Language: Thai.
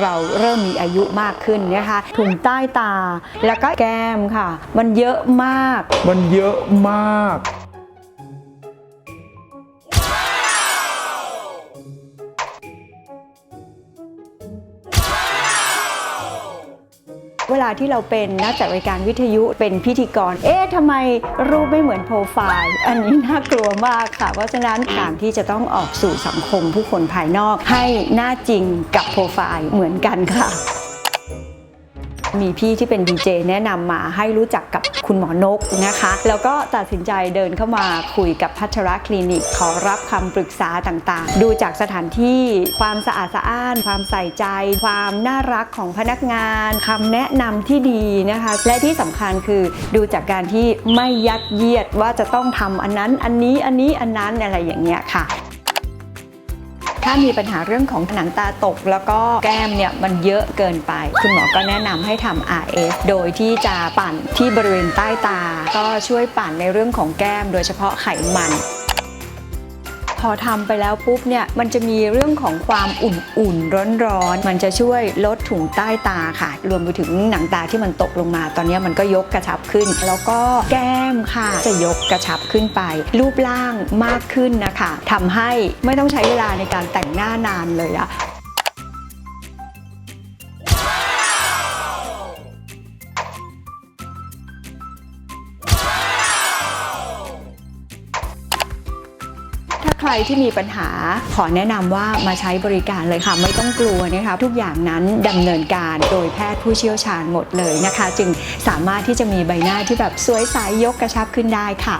เราเริ่มมีอายุมากขึ้นนะคะถุงใต้ตาแล้วก็แก้มค่ะ มันเยอะมาก มันเยอะมาก เวลาที่เราเป็นนักจัดรายการวิทยุเป็นพิธีกร เอ๊ะทำไมรูปไม่เหมือนโปรไฟล์ อันนี้น่ากลัวมากค่ะ เพราะฉะนั้นการที่จะต้องออกสู่สังคมผู้คนภายนอก ให้หน้าจริงกับโปรไฟล์เหมือนกันค่ะ มีพี่ที่เป็นดีเจแนะนำมาให้รู้จักกับคุณหมอนกนะคะ แล้วก็ตัดสินใจเดินเข้ามาคุยกับพัชรคลินิก ขอรับคำปรึกษาต่างๆ ดูจากสถานที่ความสะอาดสะอ้าน ความใส่ใจ ความน่ารักของพนักงานคำแนะนำที่ดีนะคะ และที่สำคัญคือดูจากการที่ไม่ยัดเยียดว่าจะต้องทำอันนั้นอันนี้อันนี้อันนั้นอะไรอย่างเงี้ยค่ะ ถ้ามีปัญหาเรื่องของหนังตาตก แล้วก็แก้มเนี่ยมันเยอะเกินไป คุณหมอก็แนะนำให้ทำ RF โดยที่จะปั่นที่บริเวณใต้ตา ก็ช่วยปั่นในเรื่องของแก้ม โดยเฉพาะไขมัน อทำไปแล้วปุ๊บเนี่ยมันจะมีเรื่องของความอุ่นๆร้อนๆมันจะช่วยลดถุงใต้ตาค่ะ รวมไปถึงหนังตาที่มันตกลงมา ตอนนี้มันก็ยกกระชับขึ้น แล้วก็แก้มค่ะ จะยกกระชับขึ้นไป รูปร่างมากขึ้นนะคะทำให้ไม่ต้องใช้เวลาในการแต่งหน้านานเลยอะ ใครที่มีปัญหาขอแนะนำว่ามาใช้บริการเลยค่ะ ไม่ต้องกลัวนะคะทุกอย่างนั้นดำเนินการโดยแพทย์ผู้เชี่ยวชาญหมดเลยนะคะ จึงสามารถที่จะมีใบหน้าที่แบบสวยใสยกกระชับขึ้นได้ค่ะ